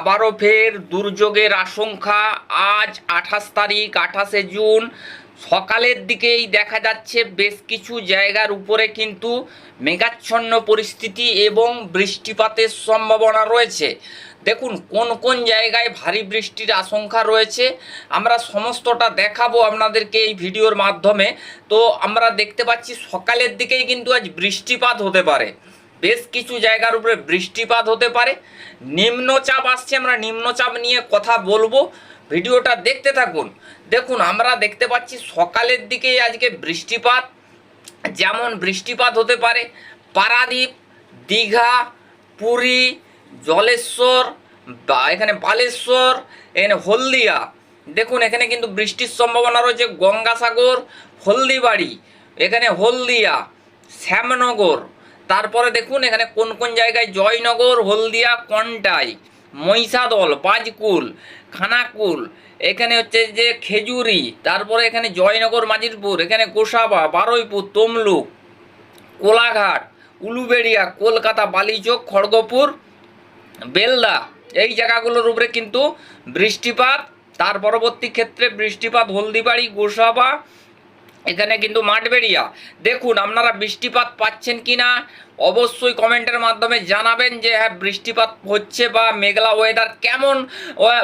আবারও ফের দুর্যোগের আশঙ্কা। আজ আঠাশ তারিখ, আঠাশে জুন। সকালের দিকেই দেখা যাচ্ছে বেশ কিছু জায়গার উপরে কিন্তু মেঘাচ্ছন্ন পরিস্থিতি এবং বৃষ্টিপাতের সম্ভাবনা রয়েছে। দেখুন, কোন কোন জায়গায় ভারী বৃষ্টির আশঙ্কা রয়েছে, আমরা সমস্তটা দেখাবো আপনাদেরকে এই ভিডিওর মাধ্যমে। তো আমরা দেখতে পাচ্ছি সকালের দিকেই কিন্তু আজ বৃষ্টিপাত হতে পারে। বেশ কিছু জায়গার উপরে বৃষ্টিপাত হতে পারে। নিম্নচাপ আসছে, আমরা নিম্নচাপ নিয়ে কথা বলব। ভিডিওটা দেখতে থাকুন। দেখুন, আমরা দেখতে পাচ্ছি সকালের দিকেই আজকে বৃষ্টিপাত। যেমন বৃষ্টিপাত হতে পারে পারাদ্বীপ, দীঘা, পুরী, জলেশ্বর, বা এখানে বালেশ্বর, এখানে হলদিয়া। দেখুন, এখানে কিন্তু বৃষ্টির সম্ভাবনা রয়েছে। গঙ্গাসাগর, হলদিবাড়ি, এখানে হলদিয়া, শ্যামনগর। তারপরে দেখুন এখানে কোন কোন জায়গায় জয়নগর, হলদিয়া, কন্টাই, মহিষাদল পাঁচকুল খানাকুল, এখানে হচ্ছে যে খেজুরি, তারপরে এখানে জয়নগর, মাজিরপুর, এখানে গোসাবা, বারুইপুর, তমলুক, কোলাঘাট, উলুবেড়িয়া, কলকাতা, বালিচক, খড়গপুর, বেলদা, এই জায়গাগুলোর উপরে কিন্তু বৃষ্টিপাত, তার পরবর্তী ক্ষেত্রে বৃষ্টিপাত, হলদিবাড়ি, গোসাবা এখানে কিন্তু মাঠবেড়িয়া। দেখুন, আপনারা বৃষ্টিপাত পাচ্ছেন কি না অবশ্যই কমেন্টের মাধ্যমে জানাবেন যে হ্যাঁ বৃষ্টিপাত হচ্ছে বা মেঘলা ওয়েদার কেমন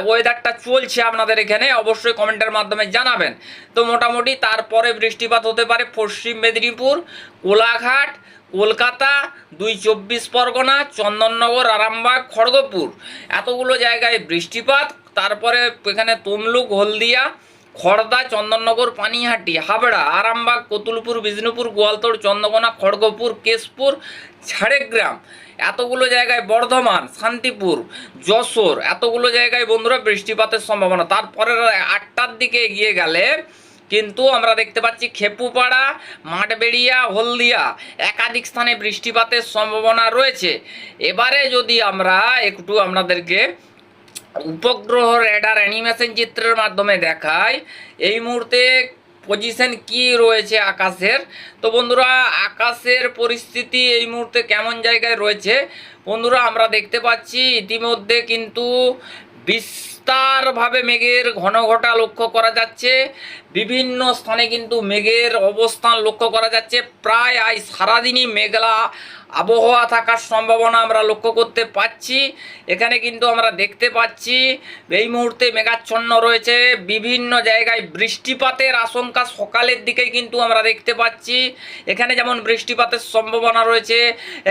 ওয়েদারটা চলছে আপনাদের এখানে, অবশ্যই কমেন্টের মাধ্যমে জানাবেন। তো মোটামুটি তারপরে বৃষ্টিপাত হতে পারে পশ্চিম মেদিনীপুর, কোলাঘাট, কলকাতা, দুই চব্বিশ পরগনা, চন্দননগর, আরামবাগ, খড়গপুর। এতগুলো জায়গায় বৃষ্টিপাত, তারপরে এখানে তমলুক, হলদিয়া খড়দা, চন্দননগর, পানিহাটি, হাবড়া, আরামবাগ, কতুলপুর, বিষ্ণুপুর, গোয়ালতোড়, চন্দ্রকোনা, খড়গপুর, কেশপুর, ঝাড়গ্রাম। এতগুলো জায়গায় বর্ধমান, শান্তিপুর, যশোর, এতগুলো জায়গায় বন্ধুরা বৃষ্টিপাতের সম্ভাবনা। তারপরে আটটার দিকে এগিয়ে গেলে কিন্তু আমরা দেখতে পাচ্ছি খেপুপাড়া, মাঠবেড়িয়া, হলদিয়া একাধিক স্থানে বৃষ্টিপাতের সম্ভাবনা রয়েছে। এবারে যদি আমরা একটু আপনাদেরকে উপগ্রহ রেডার অ্যানিমেশন চিত্রের মাধ্যমে দেখায়। এই মুহূর্তে পজিশন কি রয়েছে আকাশের? তো বন্ধুরা, আকাশের পরিস্থিতি এই মুহূর্তে কেমন জায়গায় রয়েছে? বন্ধুরা, আমরা দেখতে পাচ্ছি ইতিমধ্যে কিন্তু বিস্তারভাবে মেঘের ঘন ঘটা লক্ষ্য করা যাচ্ছে। বিভিন্ন স্থানে কিন্তু মেঘের অবস্থান লক্ষ্য করা যাচ্ছে। প্রায় আজ সারাদিনই মেঘলা আবহাওয়া থাকার সম্ভাবনা আমরা লক্ষ্য করতে পাচ্ছি। এখানে কিন্তু আমরা দেখতে পাচ্ছি, এই মুহূর্তে মেঘাচ্ছন্ন রয়েছে। বিভিন্ন জায়গায় বৃষ্টিপাতের আশঙ্কা সকালের দিকেই কিন্তু আমরা দেখতে পাচ্ছি। এখানে যেমন বৃষ্টিপাতের সম্ভাবনা রয়েছে,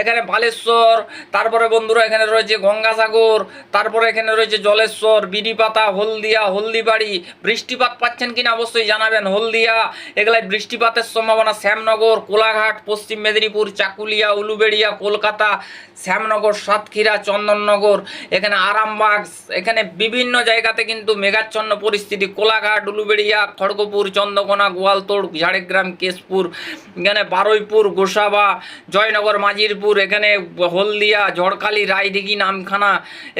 এখানে বালেশ্বর, তারপরে বন্ধুরা এখানে রয়েছে গঙ্গাসাগর, তারপরে এখানে রয়েছে জলেশ্বর বিড়িপাতা হলদিয়া, হলদিবাড়ি, বৃষ্টিপাত পাচ্ছেন কিনা অবশ্যই জানাবেন। হলদিয়া, এগুলায় বৃষ্টিপাতের সম্ভাবনা শ্যামনগর, কোলাঘাট, পশ্চিম মেদিনীপুর, চাকুলিয়া, উলুবেড়িয়া, কলকাতা, শ্যামনগর, সাতক্ষীরা, চন্দননগর, এখানে আরামবাগ, এখানে বিভিন্ন জায়গাতে কিন্তু মেঘাচ্ছন্ন পরিস্থিতি। কোলাঘাট, উলুবেড়িয়া, খড়গপুর, চন্দ্রকোনা, গোয়ালতোড়, ঝাড়গ্রাম, কেশপুর, এখানে বারুইপুর, গোসাবা, জয়নগর, মাজিরপুর, এখানে হলদিয়া, ঝড়খালি, রায়দিঘি, নামখানা,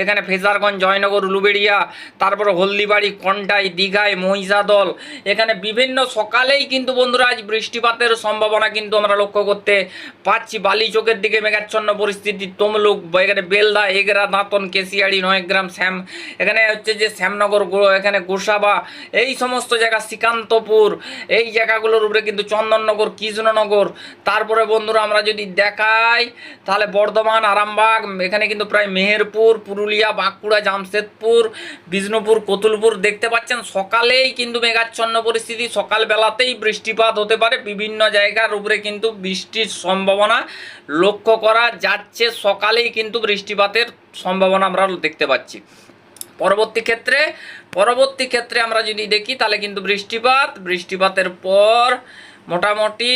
এখানে ফেজারগঞ্জ, জয়নগর, উলুবেড়িয়া তারপরে হলদিবাড়ি, কন্টাই, দীঘায়, মহিষাদল। এখানে বিভিন্ন সকালেই কিন্তু বন্ধুরা আজ বৃষ্টিপাতের সম্ভাবনা কিন্তু আমরা লক্ষ্য করতে পাচ্ছি। বালি চোখের দিকে মেঘাচ্ছন্ন পরিস্থিতি, তমলুক, এখানে বেলদা, এগরা, দাঁতন, কেশিয়াড়ি, নয়গ্রাম, শ্যাম। এখানে হচ্ছে যে শ্যামনগর এখানে গোসাবা, এই সমস্ত জায়গা, শ্রীকান্তপুর, এই জায়গাগুলোর উপরে কিন্তু চন্দননগর, কৃষ্ণনগর। তারপরে বন্ধুরা আমরা যদি দেখাই, তাহলে বর্ধমান, আরামবাগ, এখানে কিন্তু প্রায় মেহেরপুর, পুরুলিয়া, বাঁকুড়া, জামশেদপুর বিষ্ণুপুর কতুলপুর দেখতে পাচ্ছেন, সকালেই কিন্তু মেঘাচ্ছন্ন পরিস্থিতি, সকালবেলাতেই বৃষ্টিপাত হতে পারে। বিভিন্ন জায়গার উপরে কিন্তু বৃষ্টির সম্ভাবনা লক্ষ্য করা যাচ্ছে, সকালেই কিন্তু বৃষ্টিপাতের সম্ভাবনা আমরা দেখতে পাচ্ছি। পরবর্তী ক্ষেত্রে পরবর্তী ক্ষেত্রে আমরা যদি দেখি, তাহলে কিন্তু বৃষ্টিপাত, বৃষ্টিপাতের পর মোটামুটি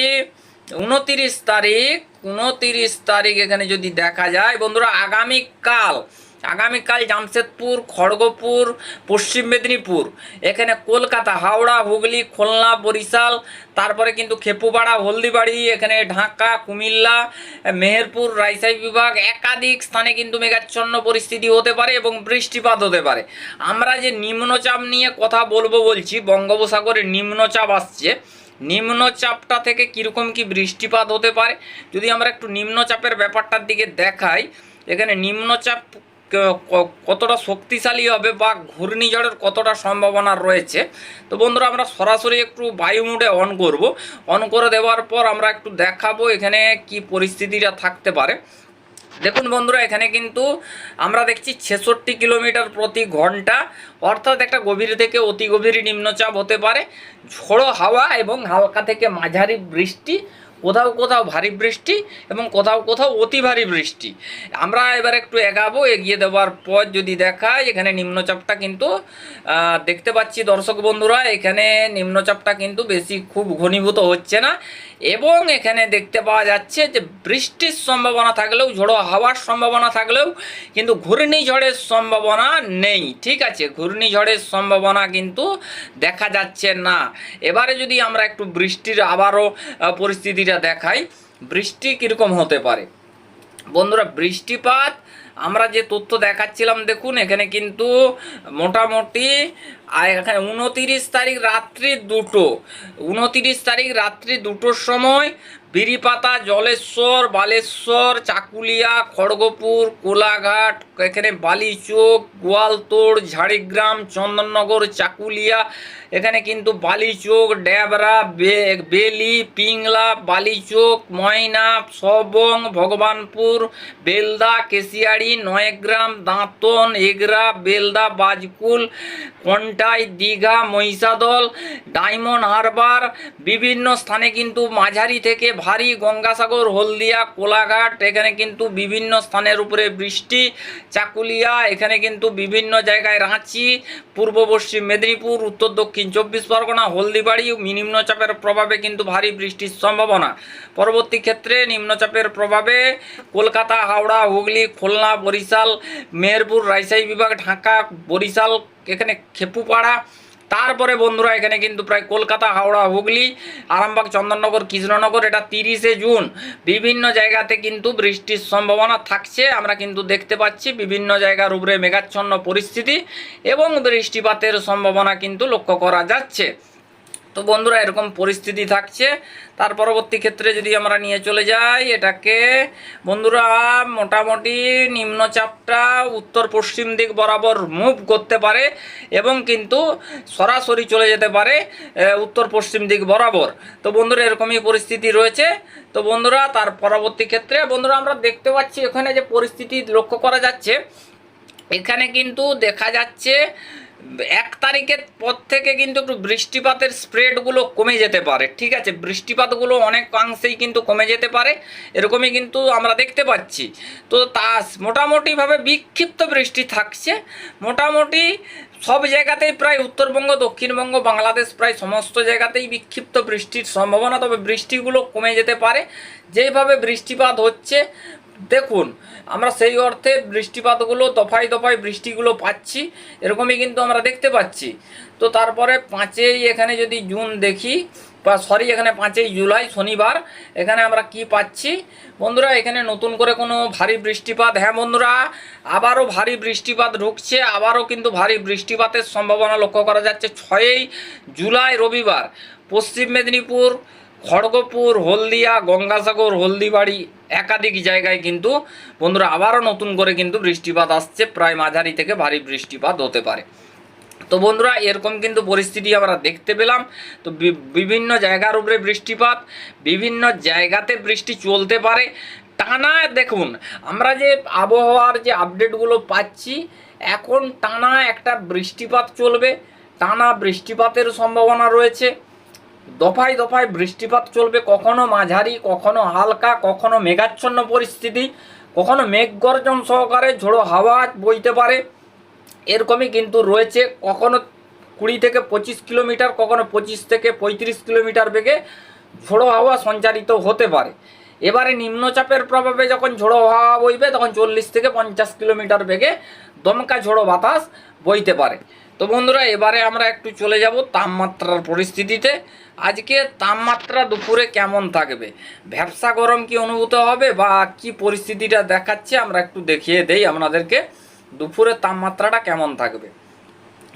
উনতিরিশ তারিখ উনতিরিশ তারিখ এখানে যদি দেখা যায়, বন্ধুরা, আগামীকাল আগামীকাল জামশেদপুর, খড়গপুর, পশ্চিম মেদিনীপুর, এখানে কলকাতা, হাওড়া, হুগলি, খুলনা, বরিশাল, তারপরে কিন্তু খেপুপাড়া, হলদিবাড়ি, এখানে ঢাকা, কুমিল্লা, মেহেরপুর, রাজশাহী বিভাগ একাধিক স্থানে কিন্তু মেঘাচ্ছন্ন পরিস্থিতি হতে পারে এবং বৃষ্টিপাত হতে পারে। আমরা যে নিম্নচাপ নিয়ে কথা বলব বলছি, বঙ্গোপসাগরে নিম্নচাপ আসছে। নিম্নচাপটা থেকে কীরকম কি বৃষ্টিপাত হতে পারে? যদি আমরা একটু নিম্নচাপের ব্যাপারটার দিকে দেখাই, এখানে নিম্নচাপ কতটা শক্তিশালী হবে বা ঘূর্ণিঝড়ের কতটা সম্ভাবনা রয়েছে। তো বন্ধুরা, আমরা সরাসরি একটু বায়ু মোডে অন করব। অন করে দেওয়ার পর আমরা একটু দেখাবো এখানে কি পরিস্থিতিটা থাকতে পারে। দেখুন বন্ধুরা, এখানে কিন্তু আমরা দেখছি ছেষট্টি কিলোমিটার প্রতি ঘণ্টা। অর্থাৎ একটা গভীর থেকে অতি গভীর নিম্নচাপ হতে পারে। ঝোড়ো হাওয়া এবং হালকা থেকে মাঝারি বৃষ্টি কোথাও কোথাও ভারী বৃষ্টি এবং কোথাও কোথাও অতি ভারী বৃষ্টি। আমরা এবার একটু এগাবো এগিয়ে দেওয়ার পর যদি দেখায় এখানে নিম্নচাপটা কিন্তু দেখতে পাচ্ছি দর্শক বন্ধুরা এখানে নিম্নচাপটা কিন্তু বেশি খুব ঘনীভূত হচ্ছে না এবং এখানে দেখতে পাওয়া যাচ্ছে যে বৃষ্টির সম্ভাবনা থাকলেও ঝোড়ো হাওয়ার সম্ভাবনা থাকলেও কিন্তু ঘূর্ণিঝড়ের সম্ভাবনা নেই। ঠিক আছে ঘূর্ণিঝড়ের সম্ভাবনা কিন্তু দেখা যাচ্ছে না। এবারে যদি আমরা একটু বৃষ্টির আবারও আহ, পরিস্থিতিটা দেখাই, বৃষ্টি কীরকম হতে পারে? বন্ধুরা, বৃষ্টিপাত, আমরা যে তথ্য দেখাচ্ছিলাম, দেখুন, এখানে কিন্তু মোটামুটি এখানে উনতিরিশ তারিখ রাত্রি দুটো, উনতিরিশ তারিখ রাত্রি দুটোর সময় বিরিপাতা জলেশ্বর, বালেশ্বর, চাকুলিয়া, খড়গপুর, কোলাঘাট, এখানে বালিচোক, গোয়ালতোড়, ঝাড়গ্রাম, চন্দননগর, চাকুলিয়া, এখানে কিন্তু বালিচোক, ড্যাবরা বেলি, পিংলা, বালিচোক, ময়না, সবং, ভগবানপুর, বেলদা কেশিয়াড়ি নয়গ্রাম, দাঁতন, এগরা, বেলদা, বাজকুল, কন্টাই, দীঘা, মহিষাদল, ডায়মন্ড হারবার, বিভিন্ন স্থানে কিন্তু মাঝারি থেকে ভারী গঙ্গাসাগর, হলদিয়া, কোলাঘাট, এখানে কিন্তু বিভিন্ন স্থানের উপরে বৃষ্টি, চাকুলিয়া, এখানে কিন্তু বিভিন্ন জায়গায় রাঁচি, পূর্ব পশ্চিম মেদিনীপুর, উত্তর দক্ষিণ চব্বিশ পরগনা, হলদিবাড়ি, নিম্নচাপের প্রভাবে কিন্তু ভারী বৃষ্টির সম্ভাবনা। পরবর্তী ক্ষেত্রে নিম্নচাপের প্রভাবে কলকাতা, হাওড়া, হুগলি, খুলনা, বরিশাল, মেহেরপুর, রাজশাহী বিভাগ, ঢাকা, বরিশাল, এখানে খেপুপাড়া তারপরে বন্ধুরা, এখানে কিন্তু প্রায় কলকাতা, হাওড়া, হুগলি, আরামবাগ, চন্দননগর, কৃষ্ণনগর, এটা তিরিশে জুন। বিভিন্ন জায়গাতে কিন্তু বৃষ্টির সম্ভাবনা থাকছে। আমরা কিন্তু দেখতে পাচ্ছি বিভিন্ন জায়গার উপরে মেঘাচ্ছন্ন পরিস্থিতি এবং বৃষ্টিপাতের সম্ভাবনা কিন্তু লক্ষ্য করা যাচ্ছে। তো বন্ধুরা, এরকম পরিস্থিতি থাকছে। তার পরবর্তী ক্ষেত্রে যদি আমরা নিয়ে চলে যাই, এটাকে বন্ধুরা, মোটামুটি নিম্নচাপটা উত্তর পশ্চিম দিক বরাবর মুভ করতে পারে এবং কিন্তু সরাসরি চলে যেতে পারে উত্তর পশ্চিম দিক বরাবর। তো বন্ধুরা, এরকমই পরিস্থিতি রয়েছে। তো বন্ধুরা, তার পরবর্তী ক্ষেত্রে বন্ধুরা, আমরা দেখতে পাচ্ছি এখানে যে পরিস্থিতি লক্ষ্য করা যাচ্ছে, এখানে কিন্তু দেখা যাচ্ছে এক তারিখের পর থেকে কিন্তু একটু বৃষ্টিপাতের স্প্রেডগুলো কমে যেতে পারে, ঠিক আছে? বৃষ্টিপাতগুলো অনেকাংশেই কিন্তু কমে যেতে পারে, এরকমই কিন্তু আমরা দেখতে পাচ্ছি। তো তা মোটামুটিভাবে বিক্ষিপ্ত বৃষ্টি থাকছে, মোটামুটি সব জায়গাতেই প্রায় উত্তরবঙ্গ, দক্ষিণবঙ্গ, বাংলাদেশ প্রায় সমস্ত জায়গাতেই বিক্ষিপ্ত বৃষ্টির সম্ভাবনা, তবে বৃষ্টিগুলো কমে যেতে পারে। যেভাবে বৃষ্টিপাত হচ্ছে দেখুন, আমরা সেই অর্থে বৃষ্টিপাতগুলো, দফায় দফায় বৃষ্টিগুলো পাচ্ছি, এরকমই কিন্তু আমরা দেখতে পাচ্ছি। তো তারপরে পাঁচেই এখানে যদি জুন দেখি, বা সরি, এখানে পাঁচই জুলাই, শনিবার, এখানে আমরা কি পাচ্ছি? বন্ধুরা, এখানে নতুন করে কোনো ভারী বৃষ্টিপাত হ্যাঁ বন্ধুরা, আবারও ভারী বৃষ্টিপাত ঢুকছে, আবারও কিন্তু ভারী বৃষ্টিপাতের সম্ভাবনা লক্ষ্য করা যাচ্ছে ছয়ই জুলাই রবিবার, পশ্চিম মেদিনীপুর খড়গপুর, হলদিয়া, গঙ্গাসাগর, হলদিবাড়ি একাধিক জায়গায় কিন্তু বন্ধুরা আবারও নতুন করে কিন্তু বৃষ্টিপাত আসছে, প্রায় মাঝারি থেকে ভারী বৃষ্টিপাত হতে পারে। তো বন্ধুরা এরকম কিন্তু পরিস্থিতি আমরা দেখতে পেলাম। তো বিভিন্ন জায়গার উপরে বৃষ্টিপাত, বিভিন্ন জায়গাতে বৃষ্টি চলতে পারে। টানা দেখুন, আমরা যে আবহাওয়ার যে আপডেটগুলো পাচ্ছি, এখন টানা একটা বৃষ্টিপাত চলবে। টানা বৃষ্টিপাতের সম্ভাবনা রয়েছে। দফায় দফায় বৃষ্টিপাত চলবে, কখনো মাঝারি, কখনো হালকা, কখনো মেঘাচ্ছন্ন পরিস্থিতি, কখনো মেঘ গর্জন সহকারে ঝোড়ো হাওয়া বইতে পারে। এরকমই কিন্তু রয়েছে, কখনো কুড়ি থেকে পঁচিশ কিলোমিটার, কখনো পঁচিশ থেকে পঁয়ত্রিশ কিলোমিটার বেগে ঝোড়ো হাওয়া সঞ্চারিত হতে পারে। এবারে নিম্নচাপের প্রভাবে যখন ঝোড়ো হাওয়া বইবে, তখন চল্লিশ থেকে পঞ্চাশ কিলোমিটার বেগে দমকা ঝোড়ো বাতাস বইতে পারে। তো বন্ধুরা, এবারে আমরা একটু চলে যাব তাপমাত্রার পরিস্থিতিতে। আজকে তাপমাত্রা দুপুরে কেমন থাকবে? ভ্যাবসা গরম কি অনুভূত হবে বা কি পরিস্থিতিটা দেখাচ্ছে? আমরা একটু দেখিয়ে দেই আপনাদেরকে। দুপুরে তাপমাত্রাটা কেমন থাকবে?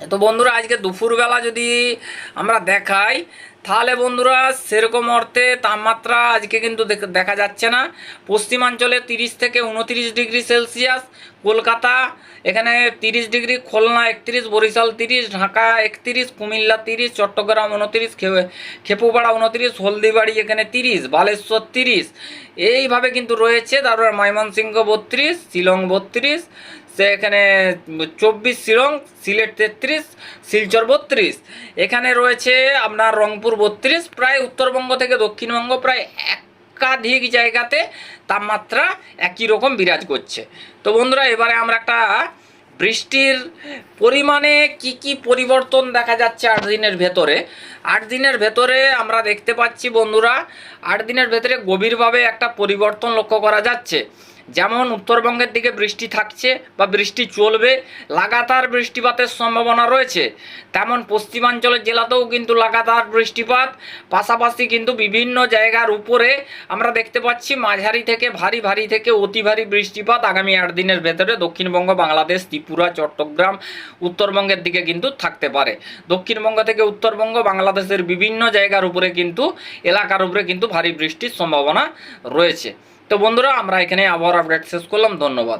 তো বন্ধুরা, আজকে দুপুরবেলা যদি আমরা দেখাই, তাহলে বন্ধুরা সেরকম অর্থে তাপমাত্রা আজকে কিন্তু দেখ- যাচ্ছে না। পশ্চিমাঞ্চলে তিরিশ থেকে উনতিরিশ ডিগ্রি সেলসিয়াস, কলকাতা এখানে তিরিশ ডিগ্রি, খুলনা একত্রিশ, বরিশাল তিরিশ, ঢাকা একত্রিশ, কুমিল্লা তিরিশ, চট্টগ্রাম উনতিরিশ খেপুপাড়া উনত্রিশ, হলদিবাড়ি এখানে তিরিশ, বালেশ্বর তিরিশ। এইভাবে কিন্তু রয়েছে। তারপর ময়মনসিংহ বত্রিশ, শিলং বত্রিশ সে এখানে চব্বিশ শিলং সিলেট তেত্রিশ, শিলচর বত্রিশ। এখানে রয়েছে আপনার রংপুর বত্রিশ, প্রায় উত্তরবঙ্গ থেকে দক্ষিণবঙ্গ প্রায় একাধিক জায়গাতে তাপমাত্রা একই রকম বিরাজ করছে। তো বন্ধুরা, এবারে আমরা একটা বৃষ্টির পরিমাণে কি কি পরিবর্তন দেখা যাচ্ছে আট দিনের ভেতরে? আট দিনের ভেতরে আমরা দেখতে পাচ্ছি বন্ধুরা, আট দিনের ভেতরে গভীরভাবে একটা পরিবর্তন লক্ষ্য করা যাচ্ছে। যেমন উত্তরবঙ্গের দিকে বৃষ্টি থাকছে বা বৃষ্টি চলবে, লাগাতার বৃষ্টিপাতের সম্ভাবনা রয়েছে। তেমন পশ্চিমাঞ্চলের জেলাতেও কিন্তু লাগাতার বৃষ্টিপাত। পাশাপাশি কিন্তু বিভিন্ন জায়গার উপরে আমরা দেখতে পাচ্ছি মাঝারি থেকে ভারী ভারী থেকে অতি ভারী বৃষ্টিপাত আগামী আট দিনের ভেতরে দক্ষিণবঙ্গ, বাংলাদেশ, ত্রিপুরা, চট্টগ্রাম, উত্তরবঙ্গের দিকে কিন্তু থাকতে পারে। দক্ষিণবঙ্গ থেকে উত্তরবঙ্গ, বাংলাদেশের বিভিন্ন জায়গার উপরে কিন্তু, এলাকার উপরে কিন্তু ভারী বৃষ্টির সম্ভাবনা রয়েছে। তো বন্ধুরা আমরা এখানে আবার আপডেট শেষ করলাম। ধন্যবাদ।